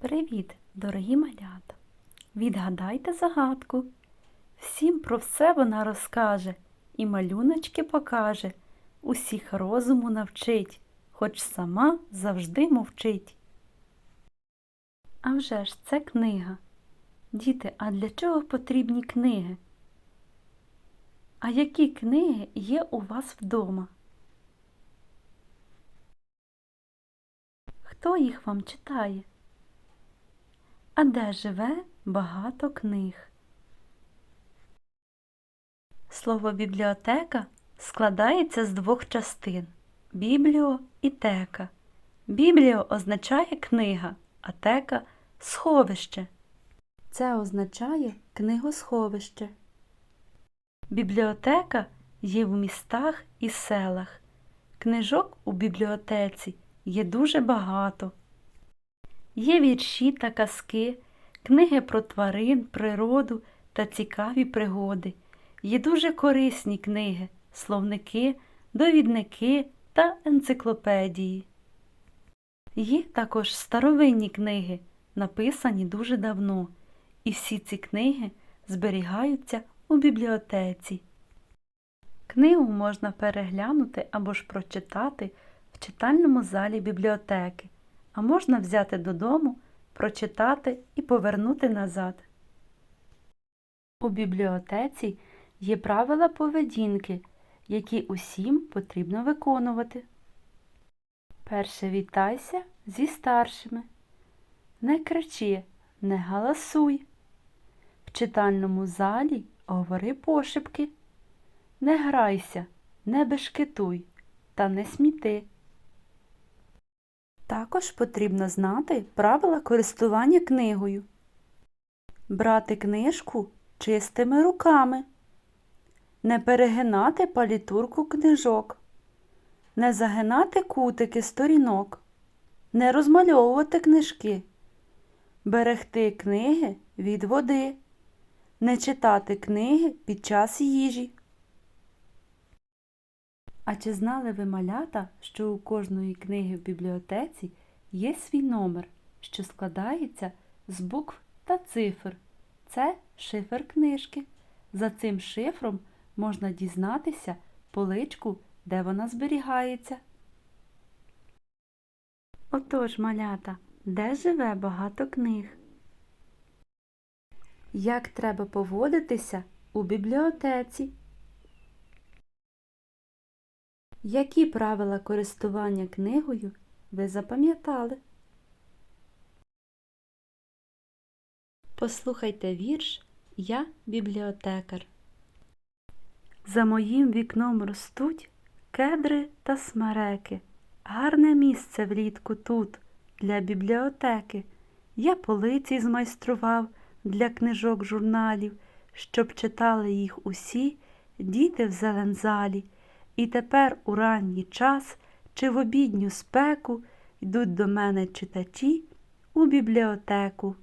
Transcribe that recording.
Привіт, дорогі малята! Відгадайте загадку. Всім про все вона розкаже і малюночки покаже, усіх розуму навчить, хоч сама завжди мовчить. А вже ж це книга. Діти, а для чого потрібні книги? А які книги є у вас вдома? Хто їх вам читає? А де живе багато книг? Слово бібліотека складається з двох частин бібліо і тека. Бібліо означає книга, а тека сховище. Це означає книгосховище. Бібліотека є в містах і селах. Книжок у бібліотеці є дуже багато. Є вірші та казки, книги про тварин, природу та цікаві пригоди. Є дуже корисні книги, словники, довідники та енциклопедії. Є також старовинні книги, написані дуже давно, і всі ці книги зберігаються у бібліотеці. Книгу можна переглянути або ж прочитати в читальному залі бібліотеки, а можна взяти додому, прочитати і повернути назад. У бібліотеці є правила поведінки, які усім потрібно виконувати. Перше вітайся зі старшими. Не кричи, не галасуй. В читальному залі говори пошепки. Не грайся, не бешкетуй та не сміти. Також потрібно знати правила користування книгою. Брати книжку чистими руками. Не перегинати палітурку книжок. Не загинати кутики сторінок. Не розмальовувати книжки. Берегти книги від води. Не читати книги під час їжі. А чи знали ви малята, що у кожної книги в бібліотеці є свій номер, що складається з букв та цифр? Це шифр книжки. За цим шифром можна дізнатися поличку, де вона зберігається. Отож, малята, де живе багато книг? Як треба поводитися у бібліотеці? Які правила користування книгою ви запам'ятали? Послухайте вірш Я бібліотекар. За моїм вікном ростуть кедри та смереки. Гарне місце влітку тут, для бібліотеки. Я полиці змайстрував для книжок журналів, щоб читали їх усі діти в зелензалі. І тепер у ранній час чи в обідню спеку йдуть до мене читачі у бібліотеку.